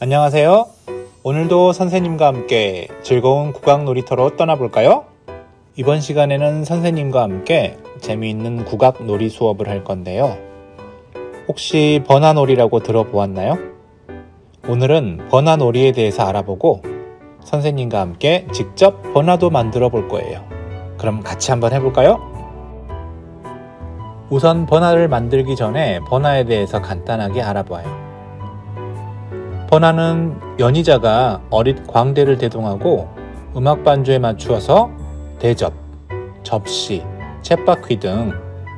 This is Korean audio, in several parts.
안녕하세요. 오늘도 선생님과 함께 즐거운 국악 놀이터로 떠나볼까요? 이번 시간에는 선생님과 함께 재미있는 국악 놀이 수업을 할 건데요. 혹시 번화놀이라고 들어보았나요? 오늘은 번화놀이에 대해서 알아보고 선생님과 함께 직접 번화도 만들어 볼 거예요. 그럼 같이 한번 해볼까요? 우선 번화를 만들기 전에 번화에 대해서 간단하게 알아봐요. 번화는 연희자가 어릿 광대를 대동하고 음악 반주에 맞추어서 대접, 접시, 쳇바퀴 등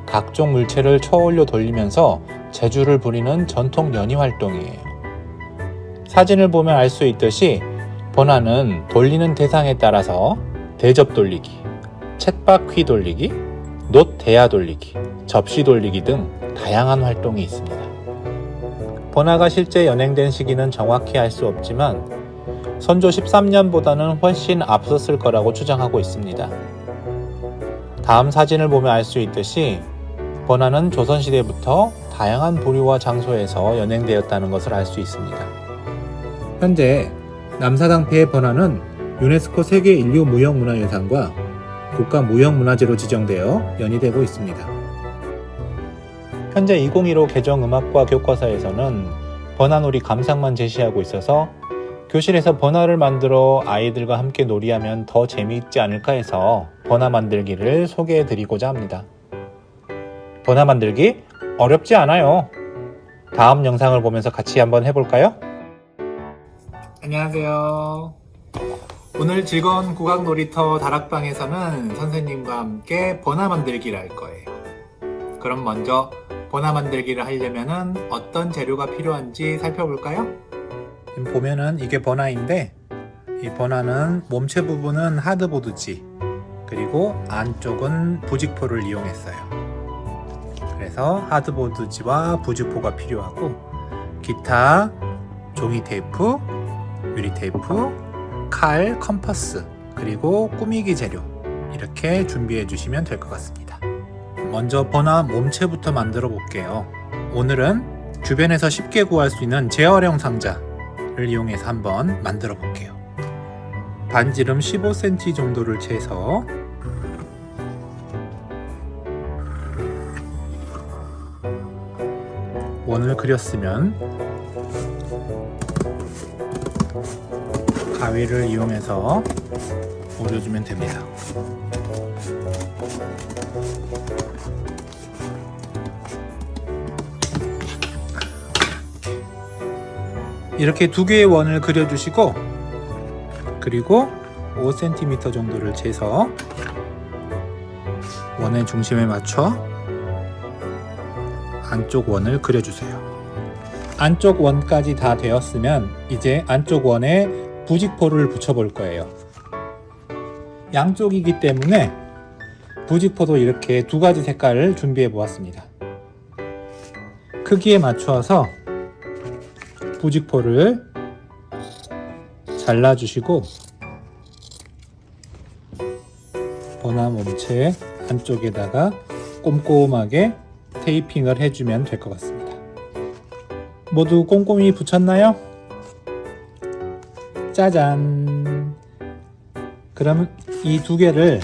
각종 물체를 쳐올려 돌리면서 재주를 부리는 전통 연희 활동이에요. 사진을 보면 알 수 있듯이 번화는 돌리는 대상에 따라서 대접 돌리기, 쳇바퀴 돌리기, 놋 대야 돌리기, 접시 돌리기 등 다양한 활동이 있습니다. 번화가 실제 연행된 시기는 정확히 알 수 없지만 선조 13년보다는 훨씬 앞섰을 거라고 추정하고 있습니다. 다음 사진을 보면 알 수 있듯이 번화는 조선시대부터 다양한 부류와 장소에서 연행되었다는 것을 알 수 있습니다. 현재 남사당패의 번화는 유네스코 세계 인류 무형문화유산과 국가 무형문화재로 지정되어 연이되고 있습니다. 현재 2015 개정 음악과 교과서에서는 번화놀이 감상만 제시하고 있어서 교실에서 번화를 만들어 아이들과 함께 놀이하면 더 재미있지 않을까 해서 번화 만들기를 소개해 드리고자 합니다. 번화 만들기 어렵지 않아요. 다음 영상을 보면서 같이 한번 해볼까요? 안녕하세요. 오늘 즐거운 국악 놀이터 다락방에서는 선생님과 함께 번화 만들기를 할 거예요. 그럼 먼저 번화 만들기를 하려면 어떤 재료가 필요한지 살펴볼까요? 보면은 이게 번화인데 이 번화는 몸체 부분은 하드보드지 그리고 안쪽은 부직포를 이용했어요. 그래서 하드보드지와 부직포가 필요하고 기타, 종이 테이프, 유리 테이프, 칼, 컴퍼스 그리고 꾸미기 재료 이렇게 준비해 주시면 될 것 같습니다. 먼저 번화 몸체부터 만들어 볼게요. 오늘은 주변에서 쉽게 구할 수 있는 재활용 상자를 이용해서 한번 만들어 볼게요. 반지름 15cm 정도를 재서 원을 그렸으면 가위를 이용해서 오려주면 됩니다. 이렇게 두 개의 원을 그려주시고 그리고 5cm 정도를 재서 원의 중심에 맞춰 안쪽 원을 그려주세요. 안쪽 원까지 다 되었으면 이제 안쪽 원에 부직포를 붙여볼 거예요. 양쪽이기 때문에 부직포도 이렇게 두 가지 색깔을 준비해 보았습니다. 크기에 맞추어서 부직포를 잘라주시고 번화 몸체 안쪽에다가 꼼꼼하게 테이핑을 해주면 될 것 같습니다. 모두 꼼꼼히 붙였나요? 짜잔! 그럼 이 두 개를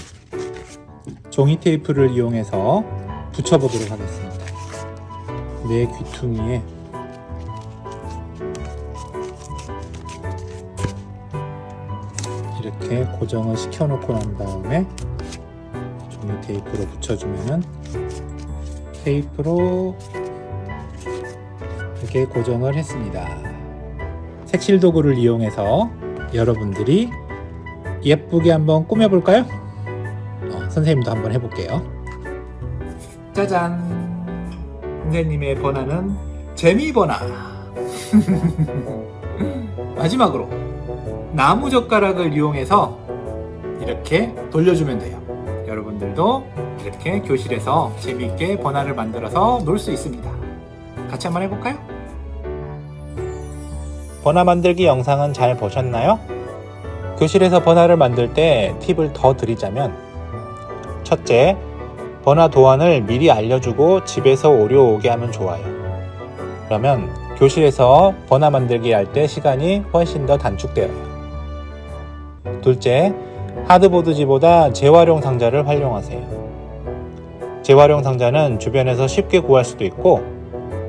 종이 테이프를 이용해서 붙여보도록 하겠습니다. 내 귀퉁이에 이렇게 고정을 시켜 놓고 난 다음에 종이 테이프로 붙여주면은 테이프로 이렇게 고정을 했습니다. 색칠 도구를 이용해서 여러분들이 예쁘게 한번 꾸며볼까요? 어, 선생님도 한번 해볼게요. 짜잔! 선생님의 번화는 재미 번화. 마지막으로 나무 젓가락을 이용해서 이렇게 돌려주면 돼요. 여러분들도 이렇게 교실에서 재미있게 번화를 만들어서 놀 수 있습니다. 같이 한번 해볼까요? 번화 만들기 영상은 잘 보셨나요? 교실에서 번화를 만들 때 팁을 더 드리자면 첫째, 번화 도안을 미리 알려주고 집에서 오려 오게 하면 좋아요. 그러면 교실에서 번화 만들기 할 때 시간이 훨씬 더 단축되어요. 둘째, 하드보드지보다 재활용 상자를 활용하세요. 재활용 상자는 주변에서 쉽게 구할 수도 있고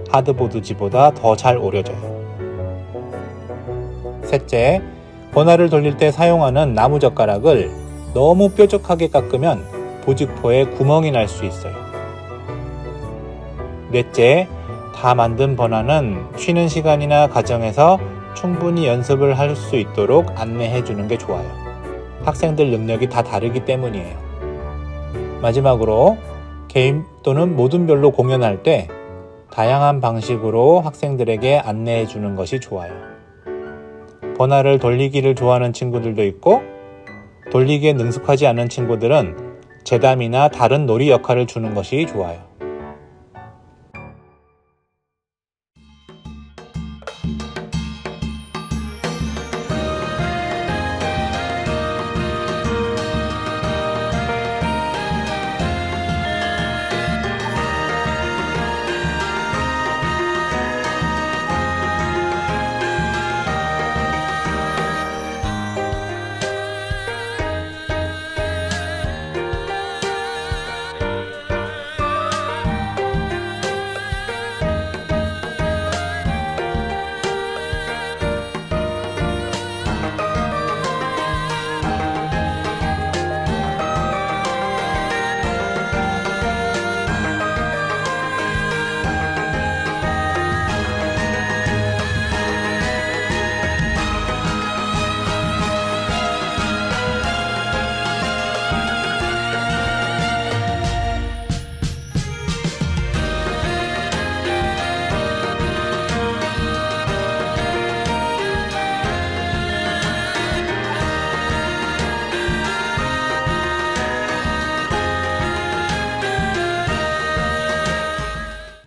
하드보드지보다 더 잘 오려져요. 셋째, 번화를 돌릴 때 사용하는 나무 젓가락을 너무 뾰족하게 깎으면 보직포에 구멍이 날 수 있어요. 넷째, 다 만든 번화는 쉬는 시간이나 가정에서 충분히 연습을 할 수 있도록 안내해 주는 게 좋아요. 학생들 능력이 다 다르기 때문이에요. 마지막으로 개인 또는 모든 별로 공연할 때 다양한 방식으로 학생들에게 안내해 주는 것이 좋아요. 번화를 돌리기를 좋아하는 친구들도 있고 돌리기에 능숙하지 않은 친구들은 재담이나 다른 놀이 역할을 주는 것이 좋아요.